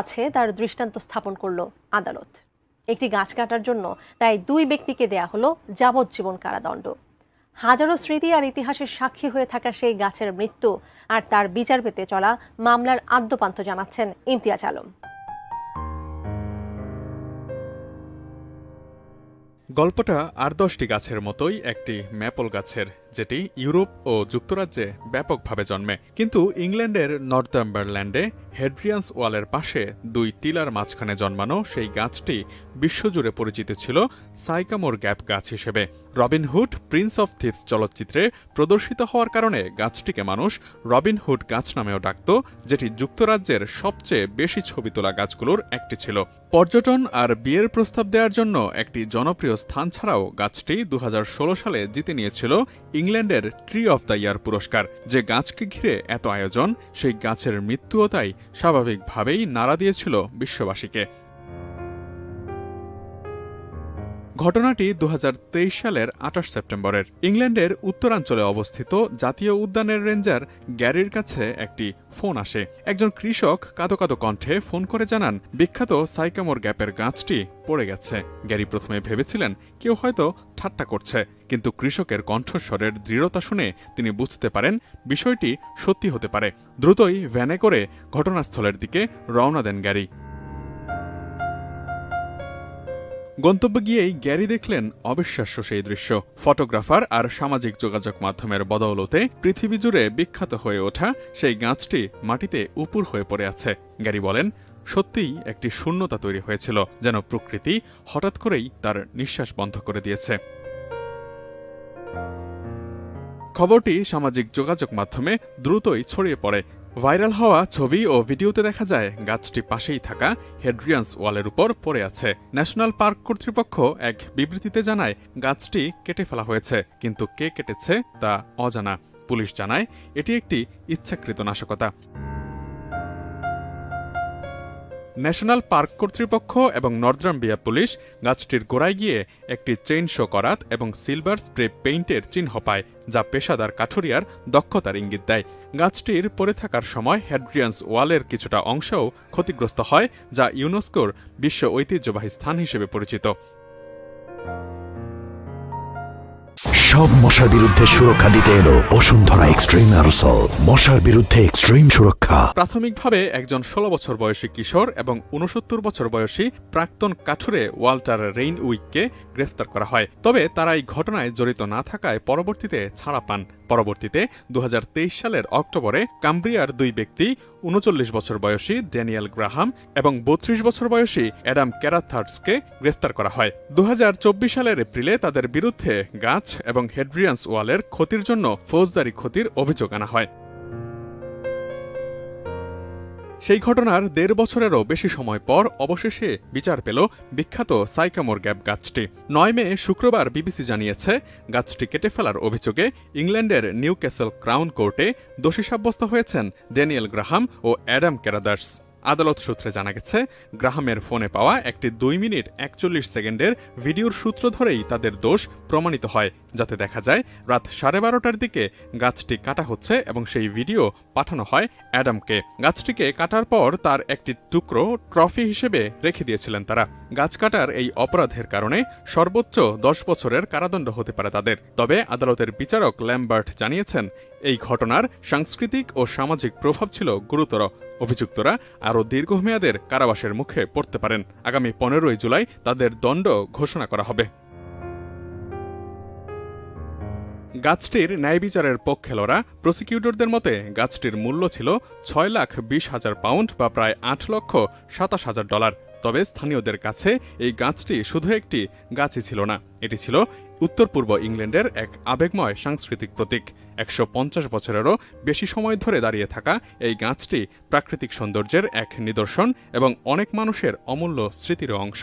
আছে, তার দৃষ্টান্ত স্থাপন করল আদালত। একটি গাছ কাটার জন্য তাই দুই ব্যক্তিকে দেয়া হলো যাবজ্জীবন কারাদণ্ড। হাজারো স্মৃতি আর ইতিহাসের সাক্ষী হয়ে থাকা সেই গাছের মৃত্যু আর তার বিচার পেতে চলা মামলার আদ্যপান্ত জানাচ্ছেন ইমতিয়াজ আলম। গল্পটা আর দশটি গাছের মতোই একটি ম্যাপল গাছের যেটি ইউরোপ ও যুক্তরাজ্যে ব্যাপকভাবে জন্মে। কিন্তু ইংল্যান্ডের নর্থাম্বারল্যান্ডে হেড্রিয়ান্স ওয়ালের পাশে দুই টিলার মাঝখানে জন্মানো সেই গাছটি বিশ্বজুড়ে পরিচিত ছিল সাইকামোর গ্যাপ গাছ হিসেবে। রবিনহুড প্রিন্স অফ থিপস চলচ্চিত্রে প্রদর্শিত হওয়ার কারণে গাছটিকে মানুষ রবিনহুড গাছ নামেও ডাকত, যেটি যুক্তরাজ্যের সবচেয়ে বেশি ছবি তোলা গাছগুলোর একটি ছিল। পর্যটন আর বিয়ের প্রস্তাব দেওয়ার জন্য একটি জনপ্রিয় স্থান ছাড়াও গাছটি দু হাজার ষোলো সালে জিতে নিয়েছিল ইংল্যান্ডের ট্রি অফ দ্য ইয়ার পুরস্কার। যে গাছকে ঘিরে এত আয়োজন, সেই গাছের মৃত্যুও তাই স্বাভাবিকভাবেই নাড়া দিয়েছিল বিশ্ববাসীকে। ঘটনাটি দু হাজার তেইশ সালের আঠাশ সেপ্টেম্বরের। ইংল্যান্ডের উত্তরাঞ্চলে অবস্থিত জাতীয় উদ্যানের রেঞ্জার গ্যারির কাছে একটি ফোন আসে। একজন কৃষক কাদো কাদো কণ্ঠে ফোন করে জানান, বিখ্যাত সাইকামোর গ্যাপের গাছটি পড়ে গেছে। গ্যারি প্রথমে ভেবেছিলেন, কেউ হয়তো ঠাট্টা করছে, কিন্তু কৃষকের কণ্ঠস্বরের দৃঢ়তা শুনে তিনি বুঝতে পারেন বিষয়টি সত্যি হতে পারে। দ্রুতই ভ্যানে করে ঘটনাস্থলের দিকে রওনা দেন গ্যারি। গন্তব্যে গিয়েই গ্যারি দেখলেন অবিশ্বাস্য সেই দৃশ্য। ফটোগ্রাফার আর সামাজিক যোগাযোগ মাধ্যমের বদৌলতে পৃথিবী জুড়ে বিখ্যাত হয়ে ওঠা সেই গাছটি মাটিতে উপুর হয়ে পড়ে আছে। গ্যারি বলেন, সত্যিই একটি শূন্যতা তৈরি হয়েছিল, যেন প্রকৃতি হঠাৎ করেই তার নিঃশ্বাস বন্ধ করে দিয়েছে। খবরটি সামাজিক যোগাযোগ মাধ্যমে দ্রুতই ছড়িয়ে পড়ে। ভাইরাল হওয়া ছবি ও ভিডিওতে দেখা যায়, গাছটি পাশেই থাকা হেড্রিয়ান্স ওয়ালের উপর পড়ে আছে। ন্যাশনাল পার্ক কর্তৃপক্ষ এক বিবৃতিতে জানায়, গাছটি কেটে ফেলা হয়েছে, কিন্তু কে কেটেছে তা অজানা। পুলিশ জানায়, এটি একটি ইচ্ছাকৃত নাশকতা। ন্যাশনাল পার্ক কর্তৃপক্ষ এবং নর্দার্ন পুলিশ গাছটির গোড়ায় গিয়ে একটি চেইন শো করাত এবং সিলভার স্প্রে পেইন্টের চিহ্ন পায়, যা পেশাদার কাঠুরিয়ার দক্ষতার ইঙ্গিত দেয়। গাছটির পড়ে থাকার সময় হ্যাড্রিয়ান্স ওয়ালের কিছুটা অংশও ক্ষতিগ্রস্ত হয়, যা ইউনেস্কোর বিশ্ব ঐতিহ্যবাহী স্থান হিসেবে পরিচিত। সব মশার বিরুদ্ধে সুরক্ষা দিতে এলো বসুন্ধরা এক্সট্রিম অ্যারোসল। মশার বিরুদ্ধে এক্সট্রিম সুরক্ষা। প্রাথমিকভাবে একজন ষোলো বছর বয়সী কিশোর এবং উনসত্তর বছর বয়সী প্রাক্তন কাঠুরে ওয়াল্টার রেইন উইককে গ্রেফতার করা হয়। তবে তারা এই ঘটনায় জড়িত না থাকায় পরবর্তীতে ছাড়া পান। পরবর্তীতে দুহাজার তেইশ সালের অক্টোবরে কাম্ব্রিয়ার দুই ব্যক্তি, উনচল্লিশ বছর বয়সী ড্যানিয়েল গ্রাহাম এবং বত্রিশ বছর বয়সী অ্যাডাম ক্যারাথার্সকে গ্রেফতার করা হয়। দু হাজার চব্বিশ সালের এপ্রিলে তাদের বিরুদ্ধে গাছ এবং হেড্রিয়ান্স ওয়ালের ক্ষতির জন্য ফৌজদারি ক্ষতির অভিযোগ আনা হয়। সেই ঘটনার দেড় বছরেরও বেশি সময় পর অবশেষে বিচার পেল বিখ্যাত সাইকামোর গ্যাপ গাছটি। নয় মে শুক্রবার বিবিসি জানিয়েছে, গাছটি কেটে ফেলার অভিযোগে ইংল্যান্ডের নিউ ক্যাসেল ক্রাউন কোর্টে দোষী সাব্যস্ত হয়েছেন ড্যানিয়েল গ্রাহাম ও অ্যাডাম ক্যারাদার্স। আদালত সূত্রে জানা গেছে, গ্রাহামের ফোনে পাওয়া একটি দুই মিনিট একচল্লিশ সেকেন্ডের ভিডিওর সূত্র ধরেই তাদের দোষ প্রমাণিত হয়। যাতে দেখা যায়, রাত সাড়ে বারোটার দিকে গাছটি কাটা হচ্ছে এবং সেই ভিডিও পাঠানো হয় অ্যাডামকে। গাছটিকে কাটার পর তার একটি টুকরো ট্রফি হিসেবে রেখে দিয়েছিলেন তারা। গাছ কাটার এই অপরাধের কারণে সর্বোচ্চ দশ বছরের কারাদণ্ড হতে পারে তাদের। তবে আদালতের বিচারক ল্যাম্বার্ট জানিয়েছেন, এই ঘটনার সাংস্কৃতিক ও সামাজিক প্রভাব ছিল গুরুতর। অভিযুক্তরা আরও দীর্ঘমেয়াদের কারাবাসের মুখে পড়তে পারেন। আগামী পনেরোই জুলাই তাদের দণ্ড ঘোষণা করা হবে। গাছটির ন্যায় বিচারের পক্ষেলরা প্রসিকিউটরদের মতে গাছটির মূল্য ছিল ছয় লাখ বিশ হাজার পাউন্ড বা প্রায় আট লক্ষ সাতাশ হাজার ডলার। তবে স্থানীয়দের কাছে এই গাছটি শুধু একটি গাছই ছিল না, এটি ছিল উত্তর পূর্ব ইংল্যান্ডের এক আবেগময় সাংস্কৃতিক প্রতীক। একশো পঞ্চাশ বছরেরও বেশি সময় ধরে দাঁড়িয়ে থাকা এই গাছটি প্রাকৃতিক সৌন্দর্যের এক নিদর্শন এবং অনেক মানুষের অমূল্য স্মৃতির অংশ।